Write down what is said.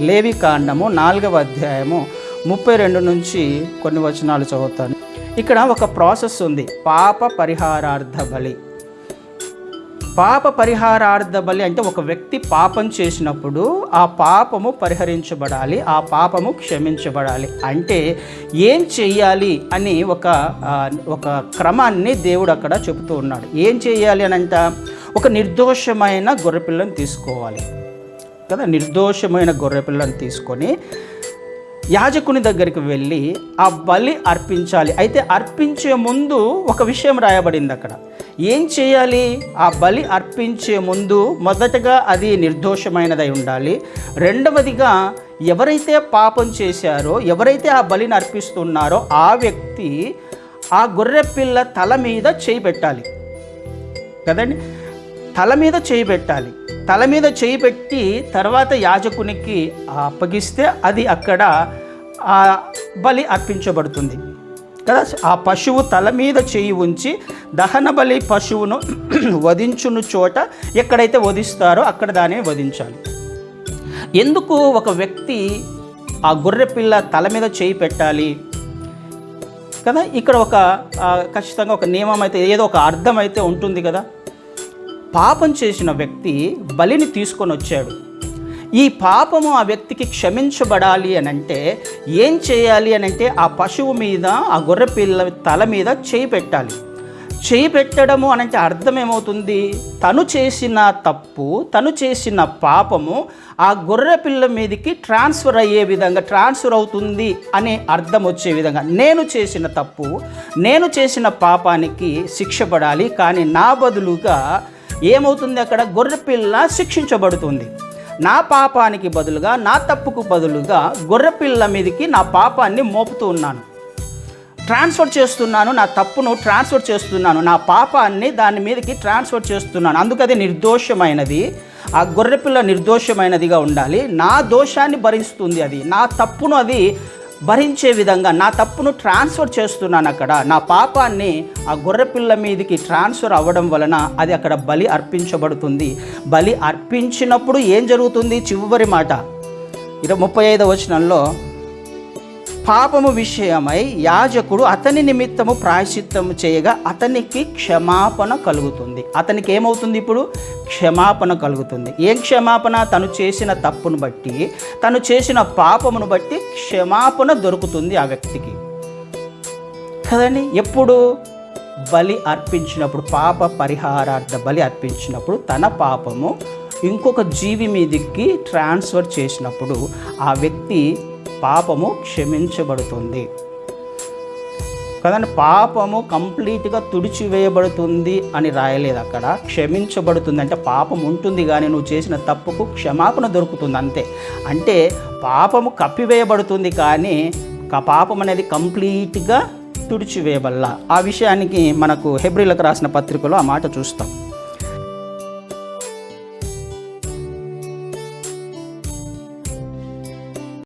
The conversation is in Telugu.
లేవి కాండము నాలుగవ అధ్యాయము ముప్పై రెండు నుంచి కొన్ని వచనాలు చదువుతాను. ఇక్కడ ఒక ప్రాసెస్ ఉంది. పాప పరిహారార్థ బలి. పాప పరిహారార్థ బలి అంటే ఒక వ్యక్తి పాపం చేసినప్పుడు ఆ పాపము పరిహరించబడాలి ఆ పాపము క్షమించబడాలి. అంటే ఏం చేయాలి అని ఒక ఒక క్రమాన్ని దేవుడు అక్కడ చెబుతూ ఉన్నాడు. ఏం చేయాలి అని అంట ఒక నిర్దోషమైన గొర్రెపిల్లని తీసుకోవాలి. కదా నిర్దోషమైన గొర్రెపిల్లను తీసుకొని యాజకుని దగ్గరికి వెళ్ళి ఆ బలి అర్పించాలి. అయితే అర్పించే ముందు ఒక విషయం రాయబడింది అక్కడ. ఏం చేయాలి? ఆ బలి అర్పించే ముందు మొదటగా అది నిర్దోషమైనదై ఉండాలి. రెండవదిగా ఎవరైతే పాపం చేశారో ఎవరైతే ఆ బలిని అర్పిస్తున్నారో ఆ వ్యక్తి ఆ గొర్రె పిల్ల తల మీద చేయి పెట్టాలి. కదండి? తల మీద చేయి పెట్టాలి. తల మీద చేయి పెట్టి తర్వాత యాజకునికి అప్పగిస్తే అది అక్కడ ఆ బలి అర్పించబడుతుంది. కదా? ఆ పశువు తల మీద చేయి ఉంచి దహన బలి పశువును వధించును చోట ఎక్కడైతే వధిస్తారో అక్కడ దాన్ని వధించాలి. ఎందుకు ఒక వ్యక్తి ఆ గొర్రె పిల్ల తల మీద చేయి పెట్టాలి? కదా? ఇక్కడ ఒక ఖచ్చితంగా ఒక నియమం అయితే ఏదో ఒక అర్థం అయితే ఉంటుంది కదా? పాపం చేసిన వ్యక్తి బలిని తీసుకొని వచ్చాడు. ఈ పాపము ఆ వ్యక్తికి క్షమించబడాలి అని అంటే ఏం చేయాలి అని అంటే ఆ పశువు మీద ఆ గొర్రె పిల్ల తల మీద చేయి పెట్టాలి. చేయి పెట్టడము అని అంటే అర్థం ఏమవుతుంది తను చేసిన తప్పు తను చేసిన పాపము ఆ గొర్రె పిల్ల మీదకి ట్రాన్స్ఫర్ అయ్యే విధంగా ట్రాన్స్ఫర్ అవుతుంది అనే అర్థం వచ్చే విధంగా నేను చేసిన తప్పు నేను చేసిన పాపానికి శిక్ష పడాలి. కానీ నా బదులుగా ఏమవుతుంది అక్కడ? గొర్రెపిల్ల శిక్షించబడుతుంది. నా పాపానికి బదులుగా నా తప్పుకు బదులుగా గొర్రెపిల్ల మీదకి నా పాపాన్ని మోపుతూ ఉన్నాను. ట్రాన్స్ఫర్ చేస్తున్నాను నా తప్పును ట్రాన్స్ఫర్ చేస్తున్నాను నా పాపాన్ని దాని మీదకి ట్రాన్స్ఫర్ చేస్తున్నాను. అందుకది నిర్దోషమైనది. ఆ గొర్రెపిల్ల నిర్దోషమైనదిగా ఉండాలి. నా దోషాన్ని భరిస్తుంది అది. నా తప్పును అది భరించే విధంగా నా తప్పును ట్రాన్స్ఫర్ చేస్తున్నాను అక్కడ. నా పాపాన్ని ఆ గొర్రెపిల్ల మీదకి ట్రాన్స్ఫర్ అవ్వడం వలన అది అక్కడ బలి అర్పించబడుతుంది. బలి అర్పించినప్పుడు ఏం జరుగుతుంది? చివరి మాట. ఇరవై ముప్పై ఐదవ వచనంలో పాపము విషయమై యాజకుడు అతని నిమిత్తము ప్రాయశ్చిత్తము చేయగా అతనికి క్షమాపణ కలుగుతుంది. అతనికి ఏమవుతుంది ఇప్పుడు? క్షమాపణ కలుగుతుంది. ఏం క్షమాపణ? తను చేసిన తప్పును బట్టి తను చేసిన పాపమును బట్టి క్షమాపణ దొరుకుతుంది ఆ వ్యక్తికి. కదండి? ఎప్పుడు? బలి అర్పించినప్పుడు పాప పరిహారార్థ బలి అర్పించినప్పుడు తన పాపము ఇంకొక జీవి మీదకి ట్రాన్స్ఫర్ చేసినప్పుడు ఆ వ్యక్తి పాపము క్షమించబడుతుంది. కదండి పాపము కంప్లీట్గా తుడిచివేయబడుతుంది అని రాయలేదు అక్కడ. క్షమించబడుతుంది అంటే పాపం ఉంటుంది కానీ నువ్వు చేసిన తప్పుకు క్షమాపణ దొరుకుతుంది అంతే. అంటే పాపము కప్పివేయబడుతుంది కానీ పాపం అనేది కంప్లీట్గా తుడిచివేయబల్ల ఆ విషయానికి మనకు హెబ్రిలకు రాసిన పత్రికలో ఆ మాట చూస్తాం.